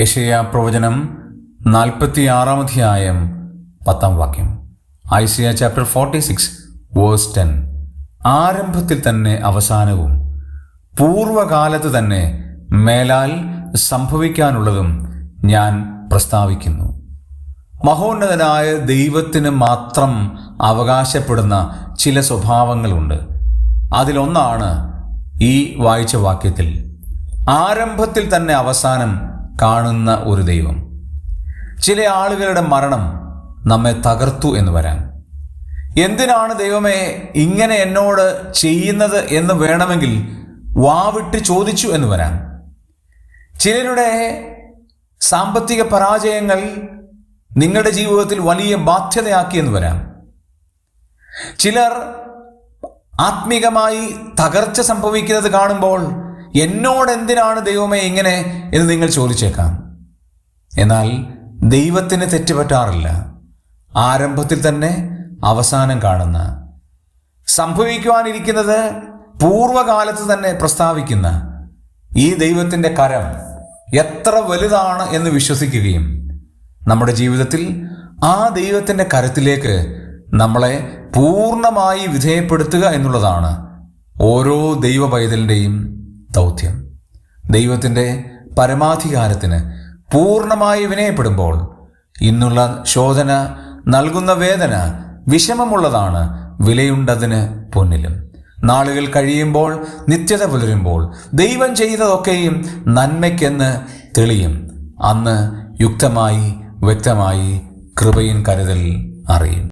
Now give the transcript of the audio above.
യശയ പ്രവചനം നാൽപ്പത്തി അധ്യായം പത്താം വാക്യം. Isaiah chapter forty six verse ten ആരംഭത്തിൽ തന്നെ അവസാനവും പൂർവകാലത്ത് തന്നെ മേലാൽ സംഭവിക്കാനുള്ളതും ഞാൻ പ്രസ്താവിക്കുന്നു. മഹോന്നതനായ ദൈവത്തിന് മാത്രം അവകാശപ്പെടുന്ന ചില സ്വഭാവങ്ങളുണ്ട്. അതിലൊന്നാണ് ഈ വായിച്ച വാക്യത്തിൽ. ആരംഭത്തിൽ തന്നെ അവസാനം കാണുന്ന ഒരു ദൈവം. ചില ആളുകളുടെ മരണം നമ്മെ തകർത്തു എന്ന് വരാം എന്തിനാണ് ദൈവമേ ഇങ്ങനെ എന്നോട് ചെയ്യുന്നത് എന്ന് വേണമെങ്കിൽ വാവിട്ട് ചോദിച്ചു എന്ന് വരാം ചിലരുടെ സാമ്പത്തിക പരാജയങ്ങൾ നിങ്ങളുടെ ജീവിതത്തിൽ വലിയ ബാധ്യതയാക്കി എന്ന് വരാം ചിലർ ആത്മീകമായി തകർച്ച സംഭവിക്കുന്നത് കാണുമ്പോൾ എന്നോട് എന്തിനാണ് ദൈവമേ ഇങ്ങനെ എന്ന് നിങ്ങൾ ചോദിച്ചേക്കാം. എന്നാൽ ദൈവത്തിന് തെറ്റുപറ്റാറില്ല. ആരംഭത്തിൽ തന്നെ അവസാനം കാണുന്ന സംഭവിക്കുവാനിരിക്കുന്നത് പൂർവകാലത്ത് തന്നെ പ്രസ്താവിക്കുന്ന ഈ ദൈവത്തിന്റെ കരം എത്ര വലുതാണ് എന്ന് വിശ്വസിക്കുകയും നമ്മുടെ ജീവിതത്തിൽ ആ ദൈവത്തിന്റെ കരത്തിലേക്ക് നമ്മളെ പൂർണമായി വിധേയപ്പെടുത്തുക എന്നുള്ളതാണ് ഓരോ ദൈവ പൈതലിന്റെയും ദൗത്യം. ദൈവത്തിന്റെ പരമാധികാരത്തിന് പൂർണമായി വിനയപ്പെടുമ്പോൾ ഇന്നുള്ള ശോധന നൽകുന്ന വേദന വിഷമമുള്ളതാണ് വിലയുണ്ടതിന് പൊന്നിലും. നാളുകൾ കഴിയുമ്പോൾ നിത്യത പുലരുമ്പോൾ ദൈവം ചെയ്തതൊക്കെയും നന്മയ്ക്കെന്ന് തെളിയും. അന്ന് യുക്തമായി വ്യക്തമായി കൃപയും കരുതൽ അറിയും.